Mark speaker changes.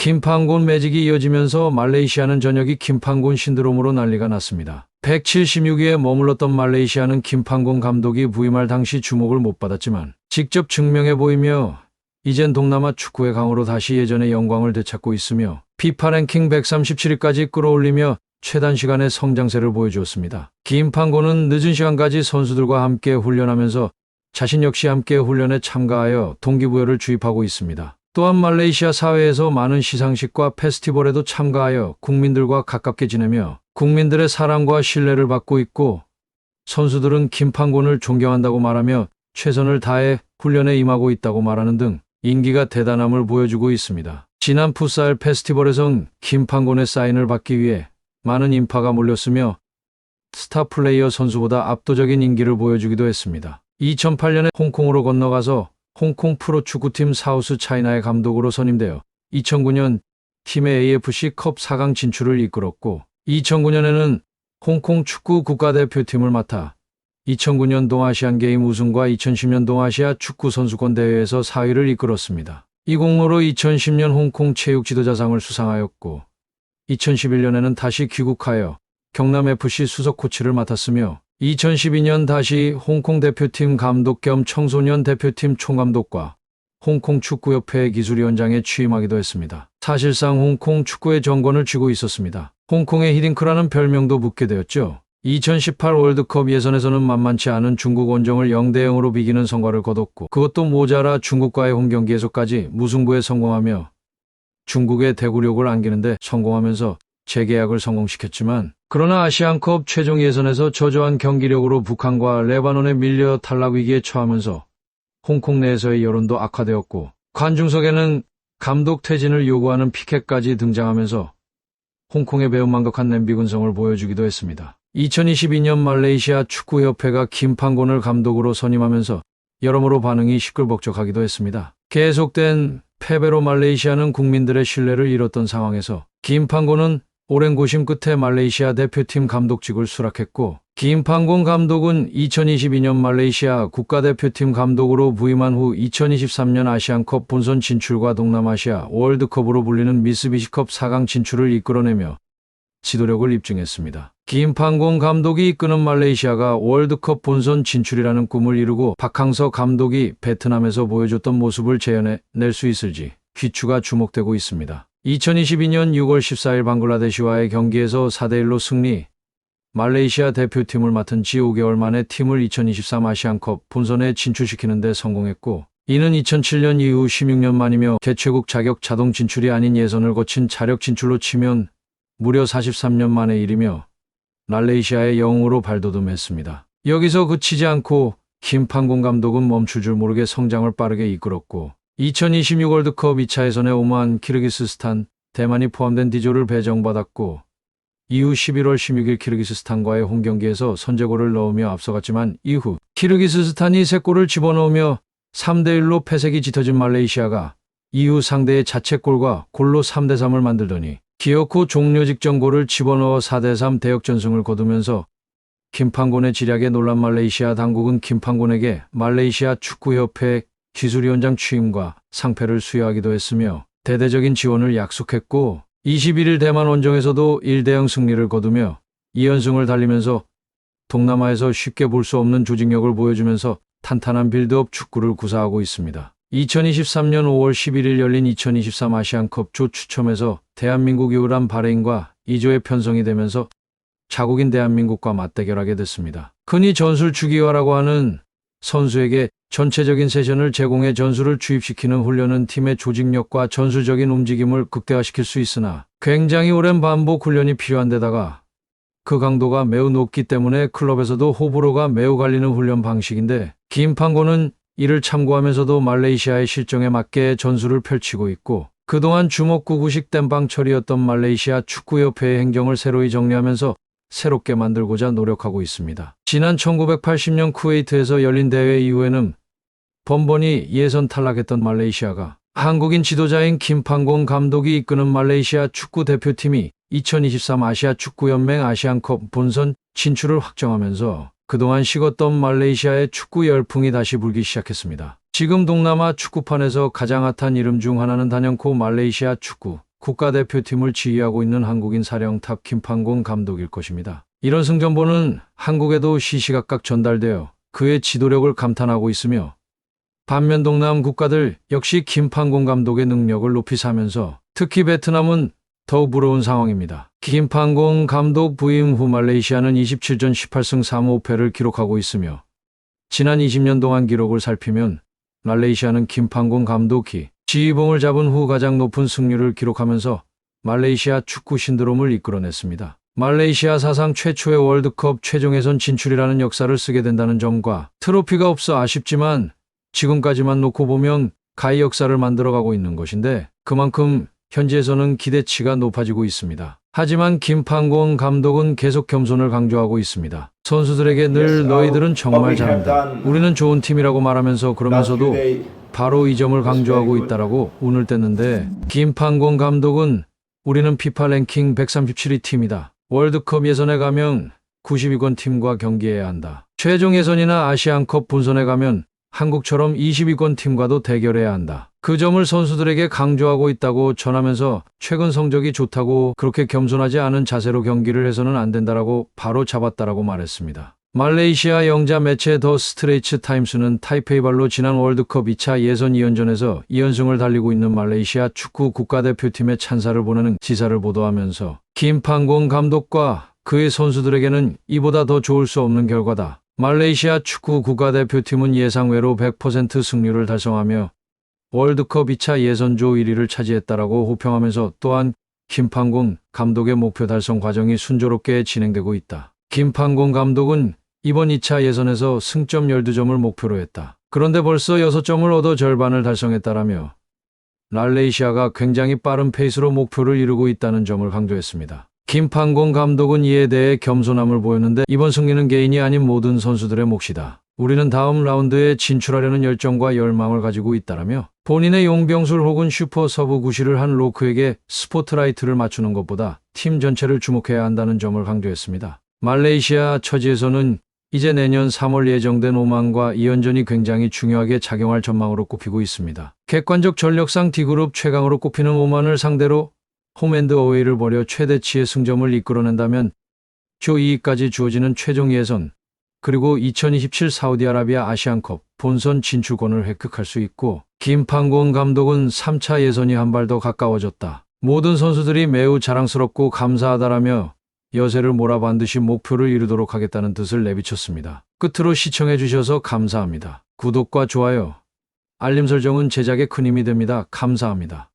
Speaker 1: 김판곤 매직이 이어지면서 말레이시아는 저녁이 김판곤 신드롬으로 난리가 났습니다. 176위에 머물렀던 말레이시아는 김판곤 감독이 부임할 당시 주목을 못 받았지만 직접 증명해 보이며 이젠 동남아 축구의 강으로 다시 예전의 영광을 되찾고 있으며 피파 랭킹 137위까지 끌어올리며 최단 시간의 성장세를 보여주었습니다. 김판곤은 늦은 시간까지 선수들과 함께 훈련하면서 자신 역시 함께 훈련에 참가하여 동기부여를 주입하고 있습니다. 또한 말레이시아 사회에서 많은 시상식과 페스티벌에도 참가하여 국민들과 가깝게 지내며 국민들의 사랑과 신뢰를 받고 있고 선수들은 김판곤을 존경한다고 말하며 최선을 다해 훈련에 임하고 있다고 말하는 등 인기가 대단함을 보여주고 있습니다. 지난 풋살 페스티벌에선 김판곤의 사인을 받기 위해 많은 인파가 몰렸으며 스타 플레이어 선수보다 압도적인 인기를 보여주기도 했습니다. 2008년에 홍콩으로 건너가서 홍콩 프로축구팀 사우스 차이나의 감독으로 선임되어 2009년 팀의 AFC 컵 4강 진출을 이끌었고 2009년에는 홍콩 축구 국가대표팀을 맡아 2009년 동아시안 게임 우승과 2010년 동아시아 축구 선수권 대회에서 4위를 이끌었습니다. 이 공로로 2010년 홍콩 체육 지도자상을 수상하였고 2011년에는 다시 귀국하여 경남FC 수석 코치를 맡았으며 2012년 다시 홍콩 대표팀 감독 겸 청소년 대표팀 총감독과 홍콩 축구협회 기술위원장에 취임하기도 했습니다. 사실상 홍콩 축구의 정권을 쥐고 있었습니다. 홍콩의 히딩크라는 별명도 붙게 되었죠. 2018 월드컵 예선에서는 만만치 않은 중국 원정을 0대 0으로 비기는 성과를 거뒀고 그것도 모자라 중국과의 홈 경기에서까지 무승부에 성공하며 중국의 대구력을 안기는데 성공하면서 재계약을 성공시켰지만 그러나 아시안컵 최종 예선에서 저조한 경기력으로 북한과 레바논에 밀려 탈락 위기에 처하면서 홍콩 내에서의 여론도 악화되었고 관중석에는 감독 퇴진을 요구하는 피켓까지 등장하면서 홍콩의 배은망덕한 냄비군성을 보여주기도 했습니다. 2022년 말레이시아 축구협회가 김판곤을 감독으로 선임하면서 여러모로 반응이 시끌벅적하기도 했습니다. 계속된 패배로 말레이시아는 국민들의 신뢰를 잃었던 상황에서 김판곤은 오랜 고심 끝에 말레이시아 대표팀 감독직을 수락했고 김판곤 감독은 2022년 말레이시아 국가대표팀 감독으로 부임한 후 2023년 아시안컵 본선 진출과 동남아시아 월드컵으로 불리는 미쓰비시컵 4강 진출을 이끌어내며 지도력을 입증했습니다. 김판곤 감독이 이끄는 말레이시아가 월드컵 본선 진출이라는 꿈을 이루고 박항서 감독이 베트남에서 보여줬던 모습을 재현해 낼 수 있을지 귀추가 주목되고 있습니다. 2022년 6월 14일 방글라데시와의 경기에서 4대1로 승리, 말레이시아 대표팀을 맡은 지 5개월 만에 팀을 2023 아시안컵 본선에 진출시키는 데 성공했고, 이는 2007년 이후 16년 만이며 개최국 자격 자동 진출이 아닌 예선을 거친 자력 진출로 치면 무려 43년 만의 일이며 말레이시아의 영웅으로 발돋움했습니다. 여기서 그치지 않고 김판곤 감독은 멈출 줄 모르게 성장을 빠르게 이끌었고 2026 월드컵 2차 예선에 오만, 키르기스스탄, 대만이 포함된 D조를 배정받았고 이후 11월 16일 키르기스스탄과의 홈 경기에서 선제골을 넣으며 앞서갔지만 이후 키르기스스탄이 3골을 집어넣으며 3대1로 패색이 짙어진 말레이시아가 이후 상대의 자책골과 골로 3대3을 만들더니 기어코 종료 직전 골을 집어넣어 4대3 대역전승을 거두면서 김판곤의 지략에 놀란 말레이시아 당국은 김판곤에게 말레이시아 축구협회 기술위원장 취임과 상패를 수여하기도 했으며 대대적인 지원을 약속했고 21일 대만 원정에서도 1대0 승리를 거두며 2연승을 달리면서 동남아에서 쉽게 볼 수 없는 조직력을 보여주면서 탄탄한 빌드업 축구를 구사하고 있습니다. 2023년 5월 11일 열린 2023 아시안컵 조 추첨에서 대한민국이 우란 바레인과 2조에 편성이 되면서 자국인 대한민국과 맞대결하게 됐습니다. 흔히 전술 주기화라고 하는 선수에게 전체적인 세션을 제공해 전술을 주입시키는 훈련은 팀의 조직력과 전술적인 움직임을 극대화시킬 수 있으나 굉장히 오랜 반복 훈련이 필요한 데다가 그 강도가 매우 높기 때문에 클럽에서도 호불호가 매우 갈리는 훈련 방식인데 김판고는 이를 참고하면서도 말레이시아의 실정에 맞게 전술을 펼치고 있고 그동안 주먹구구식 땜빵 처리였던 말레이시아 축구협회의 행정을 새로이 정리하면서 새롭게 만들고자 노력하고 있습니다. 지난 1980년 쿠웨이트에서 열린 대회 이후에는 번번이 예선 탈락했던 말레이시아가 한국인 지도자인 김판곤 감독이 이끄는 말레이시아 축구 대표팀이 2023 아시아 축구연맹 아시안컵 본선 진출을 확정하면서 그동안 식었던 말레이시아의 축구 열풍이 다시 불기 시작했습니다. 지금 동남아 축구판에서 가장 핫한 이름 중 하나는 단연코 말레이시아 축구 국가대표팀을 지휘하고 있는 한국인 사령탑 김판곤 감독일 것입니다. 이런 승전보는 한국에도 시시각각 전달되어 그의 지도력을 감탄하고 있으며 반면 동남 국가들 역시 김판곤 감독의 능력을 높이 사면서 특히 베트남은 더욱 부러운 상황입니다. 김판곤 감독 부임 후 말레이시아는 27전 18승 3무 5패를 기록하고 있으며 지난 20년 동안 기록을 살피면 말레이시아는 김판곤 감독이 지휘봉을 잡은 후 가장 높은 승률을 기록하면서 말레이시아 축구 신드롬을 이끌어냈습니다. 말레이시아 사상 최초의 월드컵 최종 예선 진출이라는 역사를 쓰게 된다는 점과 트로피가 없어 아쉽지만 지금까지만 놓고 보면 가히 역사를 만들어가고 있는 것인데 그만큼 현지에서는 기대치가 높아지고 있습니다. 하지만 김판곤 감독은 계속 겸손을 강조하고 있습니다. 선수들에게 늘 너희들은 정말 잘한다. 우리는 좋은 팀이라고 말하면서 그러면서도 바로 이 점을 강조하고 있다라고 운을 뗐는데 김판곤 감독은 우리는 피파 랭킹 137위 팀이다. 월드컵 예선에 가면 90위권 팀과 경기해야 한다. 최종 예선이나 아시안컵 본선에 가면 한국처럼 20위권 팀과도 대결해야 한다. 그 점을 선수들에게 강조하고 있다고 전하면서 최근 성적이 좋다고 그렇게 겸손하지 않은 자세로 경기를 해서는 안 된다라고 바로 잡았다라고 말했습니다. 말레이시아 영자 매체 더 스트레이츠 타임스는 타이페이발로 지난 월드컵 2차 예선 2연전에서 2연승을 달리고 있는 말레이시아 축구 국가대표팀의 찬사를 보내는 기사를 보도하면서 김판곤 감독과 그의 선수들에게는 이보다 더 좋을 수 없는 결과다. 말레이시아 축구 국가대표팀은 예상외로 100% 승률을 달성하며 월드컵 2차 예선조 1위를 차지했다라고 호평하면서 또한 김판곤 감독의 목표 달성 과정이 순조롭게 진행되고 있다. 김판곤 감독은 이번 2차 예선에서 승점 12점을 목표로 했다. 그런데 벌써 6점을 얻어 절반을 달성했다라며 말레이시아가 굉장히 빠른 페이스로 목표를 이루고 있다는 점을 강조했습니다. 김판곤 감독은 이에 대해 겸손함을 보였는데 이번 승리는 개인이 아닌 모든 선수들의 몫이다. 우리는 다음 라운드에 진출하려는 열정과 열망을 가지고 있다라며 본인의 용병술 혹은 슈퍼 서브 구실을 한 로크에게 스포트라이트를 맞추는 것보다 팀 전체를 주목해야 한다는 점을 강조했습니다. 말레이시아 처지에서는 이제 내년 3월 예정된 오만과 2연전이 굉장히 중요하게 작용할 전망으로 꼽히고 있습니다. 객관적 전력상 D그룹 최강으로 꼽히는 오만을 상대로 홈앤드 어웨이를 벌여 최대치의 승점을 이끌어낸다면 조 2위까지 주어지는 최종 예선 그리고 2027 사우디아라비아 아시안컵 본선 진출권을 획득할 수 있고 김판곤 감독은 3차 예선이 한 발 더 가까워졌다. 모든 선수들이 매우 자랑스럽고 감사하다라며 여세를 몰아 반드시 목표를 이루도록 하겠다는 뜻을 내비쳤습니다. 끝으로 시청해 주셔서 감사합니다. 구독과 좋아요, 알림 설정은 제작에 큰 힘이 됩니다. 감사합니다.